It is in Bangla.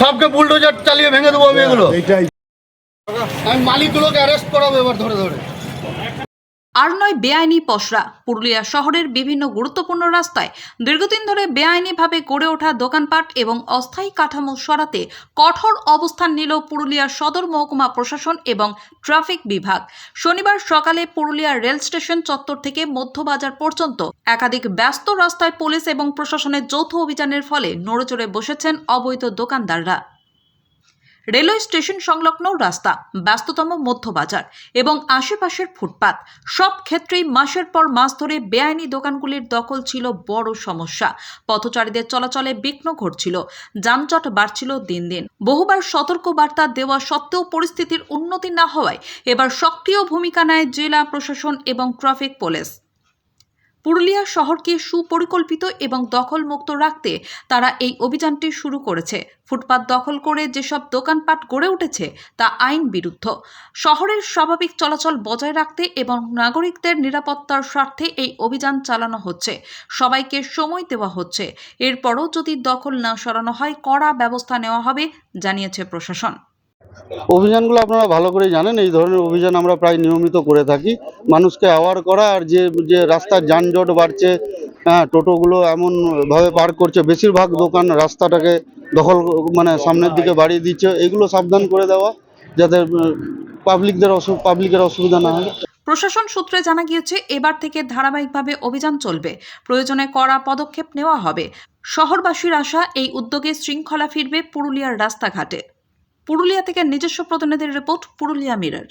সবকে বুলডোজার চালিয়ে ভেঙে দেবো আমি এগুলো। আমি মালিকগুলোকে অ্যারেস্ট করাবো এবার ধরে ধরে। আর নয় বেআইনি পসরা। পুরুলিয়া শহরের বিভিন্ন গুরুত্বপূর্ণ রাস্তায় দীর্ঘদিন ধরে বেআইনিভাবে গড়ে ওঠা দোকানপাট এবং অস্থায়ী কাঠামো সরাতে কঠোর অবস্থান নিল পুরুলিয়া সদর মহকুমা প্রশাসন এবং ট্রাফিক বিভাগ। শনিবার সকালে পুরুলিয়া রেল স্টেশন চত্বর থেকে মধ্যবাজার পর্যন্ত একাধিক ব্যস্ত রাস্তায় পুলিশ এবং প্রশাসনের যৌথ অভিযানের ফলে নড়েচড়ে বসেছেন অবৈধ দোকানদাররা। রেলওয়ে স্টেশন সংলগ্ন রাস্তা, ব্যস্ততম মধ্যবাজার এবং আশেপাশের ফুটপাত, সব ক্ষেত্রেই মাসের পর মাস ধরে বেআইনি দোকানগুলির দখল ছিল বড় সমস্যা। পথচারীদের চলাচলে বিঘ্ন ঘটছিল, যানজট বাড়ছিল দিন দিন। বহুবার সতর্ক বার্তা দেওয়া সত্ত্বেও পরিস্থিতির উন্নতি না হওয়ায় এবার সক্রিয় ভূমিকা নেয় জেলা প্রশাসন এবং ট্রাফিক পুলিশ। পুরুলিয়া শহরকে সুপরিকল্পিত এবং দখলমুক্ত রাখতে তারা এই অভিযানটি শুরু করেছে। ফুটপাত দখল করে যেসব দোকানপাট গড়ে উঠেছে, তা আইন বিরুদ্ধ। শহরের স্বাভাবিক চলাচল বজায় রাখতে এবং নাগরিকদের নিরাপত্তার স্বার্থে এই অভিযান চালানো হচ্ছে। সবাইকে সময় দেওয়া হচ্ছে। এরপরও যদি দখল না সরানো হয়, কড়া ব্যবস্থা নেওয়া হবে, জানিয়েছে প্রশাসন। অভিযানগুলো আপনারা ভালো করে জানেন, এই ধরনের অভিযান আমরা প্রায় নিয়মিত করে থাকি। মানুষকে অ্যাওয়ার করা আর যে যে রাস্তার যানজট বাড়ছে হ্যাঁ টোটোগুলো এমনভাবে পার করছে, বেশিরভাগ দোকান রাস্তাটাকে দখল মানে সামনের দিকে বাড়িয়ে দিচ্ছে, এগুলো সাবধান করে দেওয়া যাতে পাবলিকদের অসু পাবলিকের অসুবিধা না হয়। প্রশাসন সূত্রে জানা গিয়েছে, এবার থেকে ধারাবাহিকভাবে অভিযান চলবে। প্রয়োজনে কড়া পদক্ষেপ নেওয়া হবে। শহরবাসীর আশা, এই উদ্যোগে শৃঙ্খলা ফিরবে পুরুলিয়ার রাস্তাঘাটে। পুরুলিয়া থেকে নিজস্ব প্রতিনিধির রিপোর্ট পুরুলিয়া মিরর।